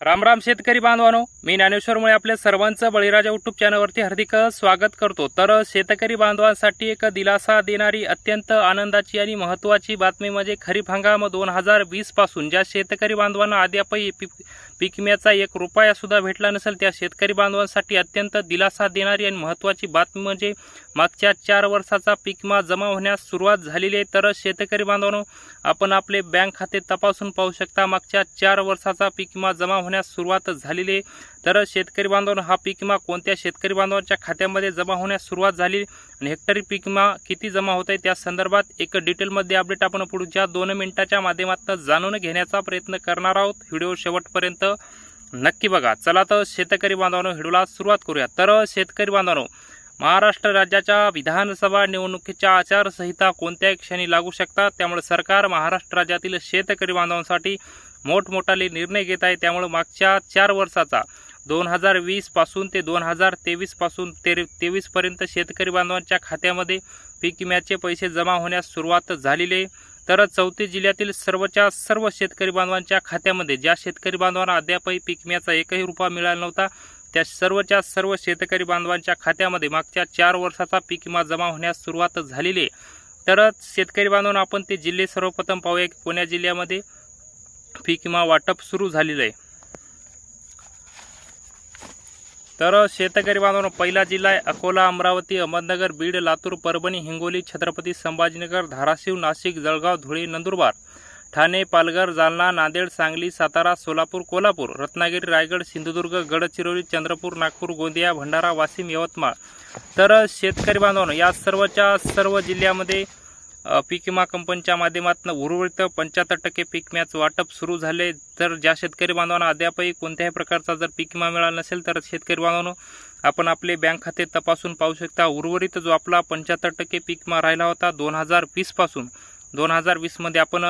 राम राम शेतकरी बांधवानो मी ज्ञानेश्वरमुळे आपल्या सर्वांचं बळीराजा युट्यूब चॅनलवरती हार्दिक स्वागत करतो. तर शेतकरी बांधवांसाठी एक दिलासा देणारी अत्यंत आनंदाची आणि महत्त्वाची बातमी म्हणजे खरीप हंगाम दोन हजार वीसपासून ज्या शेतकरी बांधवांना अद्यापही पीक विम्याचा एक रुपया सुद्धा भेटला नसेल त्या शेतकरी बांधवांसाठी अत्यंत दिलासा देणारी आणि महत्त्वाची बातमी म्हणजे मागच्या चार वर्षाचा पीक विमा जमा होण्यास सुरुवात झालेली आहे. तर शेतकरी बांधवांनो आपण आपले बँक खाते तपासून पाहू शकता मागच्या चार वर्षाचा पीक विमा जमा होण्यास सुरुवात झालेली आहे. तर शेतकरी बांधवांनो हा पीक विमा कोणत्या शेतकरी बांधवांच्या खात्यामध्ये जमा होण्यास सुरुवात झाली? आणि हेक्टरी पीक विमा किती जमा होत आहे त्या संदर्भात एक डिटेलमध्ये अपडेट आपण पुढच्या दोन मिनिटाच्या माध्यमातून जाणून घेण्याचा प्रयत्न करणार आहोत. व्हिडिओ शेवटपर्यंत नक्की बघा. चला तर शेतकरी बांधवांनो व्हिडिओला सुरुवात करूया. तर शेतकरी बांधवांनो महाराष्ट्र राज्याच्या विधानसभा निवडणुकीच्या आचारसंहिता कोणत्याही क्षणी लागू शकतात त्यामुळे सरकार महाराष्ट्र राज्यातील शेतकरी बांधवांसाठी मोठमोठाले निर्णय घेत आहे. त्यामुळे मागच्या चार वर्षाचा दोन हजार वीसपासून ते दोन हजार तेवीसपासून ते तेवीसपर्यंत शेतकरी बांधवांच्या खात्यामध्ये पीक विम्याचे पैसे जमा होण्यास सुरुवात झालेली आहे. तर चौतीस जिल्ह्यातील सर्वच्या सर्व शेतकरी बांधवांच्या खात्यामध्ये ज्या शेतकरी बांधवांना अद्यापही पीक विम्याचा एकही रुपया मिळाला नव्हता त्या सर्वच्या सर्व शेतकरी बांधवांच्या खात्यामध्ये मागच्या चार वर्षाचा पीक विमा जमा होण्यास सुरुवात झालेली आहे. तर शेतकरी बांधवांना आपण ते जिल्हे सर्वप्रथम पाहूया की पुणे जिल्ह्यामध्ये पीक विमा वाटप सुरू झालेलं आहे. तर शेतकरी बांधवांनो पहिला जिल्हा आहे अकोला अमरावती अहमदनगर बीड लातूर परभणी हिंगोली छत्रपती संभाजीनगर धाराशिव नाशिक जळगाव धुळे नंदुरबार ठाणे पालघर जालना नांदेड सांगली सातारा सोलापूर कोल्हापूर रत्नागिरी रायगड सिंधुदुर्ग गडचिरोली चंद्रपूर नागपूर गोंदिया भंडारा वाशिम यवतमाळ. तर शेतकरी बांधवांनो या सर्वच्या सर्व जिल्ह्यामध्ये पीक विमा कंपनीच्या माध्यमातून उर्वरित पंच्याहत्तर टक्के पीक विम्याचं वाटप सुरू झाले. तर ज्या शेतकरी बांधवांना अद्यापही कोणत्याही प्रकारचा जर पीक विमा मिळाला नसेल तर शेतकरी बांधवांनो आपण आपले बँक खाते तपासून पाहू शकता. उर्वरित जो आपला पंच्याहत्तर टक्के पीक विमा राहिला होता दोन हजार वीसपासून दोन हजार वीसमध्ये आपण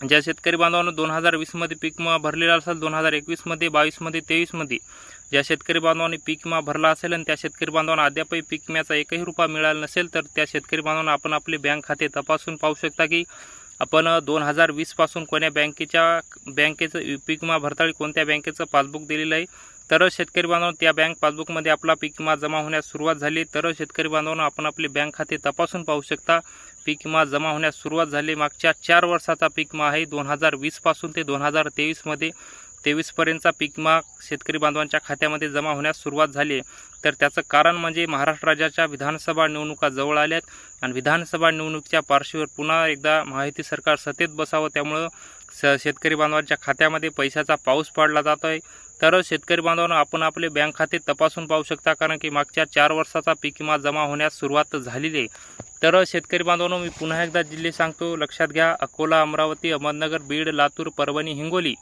ज्या शेतकरी बांधवांनो दोन हजार वीसमध्ये पीक विमा भरलेला असेल दोन हजार एकवीसमध्ये बावीसमध्ये तेवीसमध्ये ज्या शेतकरी बांधवांनी पीक विमा भरला असेल आणि त्या शेतकरी बांधवांना अद्यापही पीक विम्याचा एकही रुपया मिळाला नसेल तर त्या शेतकरी बांधवांना आपण आपले बँक खाते तपासून पाहू शकता की आपण दोन हजार वीसपासून कोण्या बँकेच्या बँकेचं पीक विमा भरताळी कोणत्या बँकेचं पासबुक दिलेलं आहे तर शेतकरी बांधवांनो त्या बँक पासबुकमध्ये आपला पीक विमा जमा होण्यास सुरुवात झाली. तर शेतकरी बांधवांनो आपण आपले बँक खाते तपासून पाहू शकता. पीक विमा जमा होण्यास सुरुवात झाली. मागच्या चार वर्षाचा पीक विमा आहे दोन हजार वीसपासून ते दोन हजार तेवीसमध्ये. तेवीसपर्यंतचा पीकमा शेतकरी बांधवांच्या खात्यामध्ये जमा होण्यास सुरुवात झाली आहे. तर त्याचं कारण म्हणजे महाराष्ट्र राज्याच्या विधानसभा निवडणुका जवळ आल्यात आणि विधानसभा निवडणुकीच्या पार्श्वभूमीवर पुन्हा एकदा माहिती सरकार सत्तेत बसावं. त्यामुळं स शेतकरी बांधवांच्या खात्यामध्ये पैशाचा पाऊस पडला जातो आहे. तर शेतकरी बांधवांना आपण आपले बँक खाते तपासून पाहू शकता कारण की मागच्या चार वर्षाचा पीक विमा जमा होण्यास सुरुवात झालेली आहे. तर शेतकरी बांधवांनो मी पुन्हा एकदा जिल्हे सांगतो लक्षात घ्या अकोला अमरावती अहमदनगर बीड लातूर परभणी हिंगोली.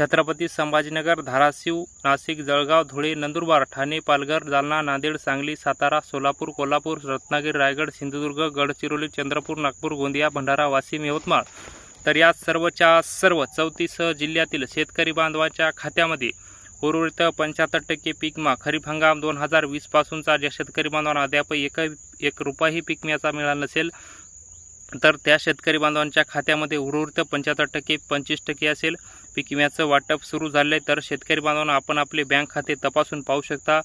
छत्रपती संभाजीनगर धाराशिव नाशिक जळगाव धुळे नंदुरबार ठाणे पालघर जालना नांदेड सांगली सातारा सोलापूर कोल्हापूर रत्नागिरी रायगड सिंधुदुर्ग गडचिरोली चंद्रपूर नागपूर गोंदिया भंडारा वाशिम यवतमाळ. तर या सर्वच्या सर्व चौतीस जिल्ह्यातील शेतकरी बांधवाच्या खात्यामध्ये उर्वरित पंच्याहत्तर टक्के पीक विमा खरीप हंगाम दोन हजार वीसपासूनचा ज्या शेतकरी बांधवांना अद्याप एक एक रुपयाही पीक विम्याचा मिळाला नसेल तर त्या शेतकरी बांधवांच्या खात्यामध्ये उर्वरित पंच्याहत्तर टक्के पंचवीस टक्के असेल. पीक विम्याचं वाटप सुरू झालं आहे तर शेतकरी बांधवांना आपण आपले बँक खाते तपासून पाहू शकता.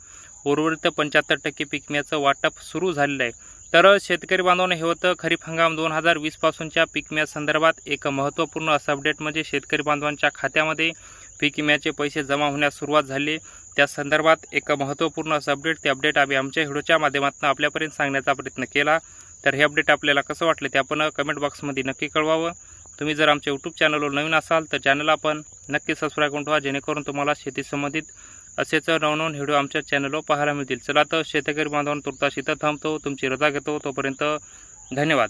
उर्वरित पंच्याहत्तर टक्के पीक विम्याचं वाटप सुरू झालेलं आहे तर शेतकरी बांधवांना हे होतं खरीप हंगाम दोन हजार वीसपासूनच्या पीक विम्यासंदर्भात एक महत्त्वपूर्ण असं अपडेट म्हणजे शेतकरी बांधवांच्या खात्यामध्ये पीक विम्याचे पैसे जमा होण्यास सुरुवात झाली. त्या संदर्भात एक महत्त्वपूर्ण असं अपडेट ते अपडेट आम्ही आमच्या व्हिडिओच्या माध्यमातून आपल्यापर्यंत सांगण्याचा प्रयत्न केला. तर हे अपडेट आपल्याला कसं वाटलं ते आपण कमेंट बॉक्समध्ये नक्की कळवावं. तुम्ही जर आमच्या यूट्यूब चॅनलवर नवीन असाल तर चॅनल आपण नक्की सबस्क्राईब करून ठेवा जेणेकरून तुम्हाला शेती संबंधित असेच नवनवन व्हिडिओ आमच्या चॅनलवर पाहायला मिळतील. चला तर शेतकरी बांधवांना तुर्तास इथं थांबतो. तुमची रजा घेतो. तोपर्यंत धन्यवाद.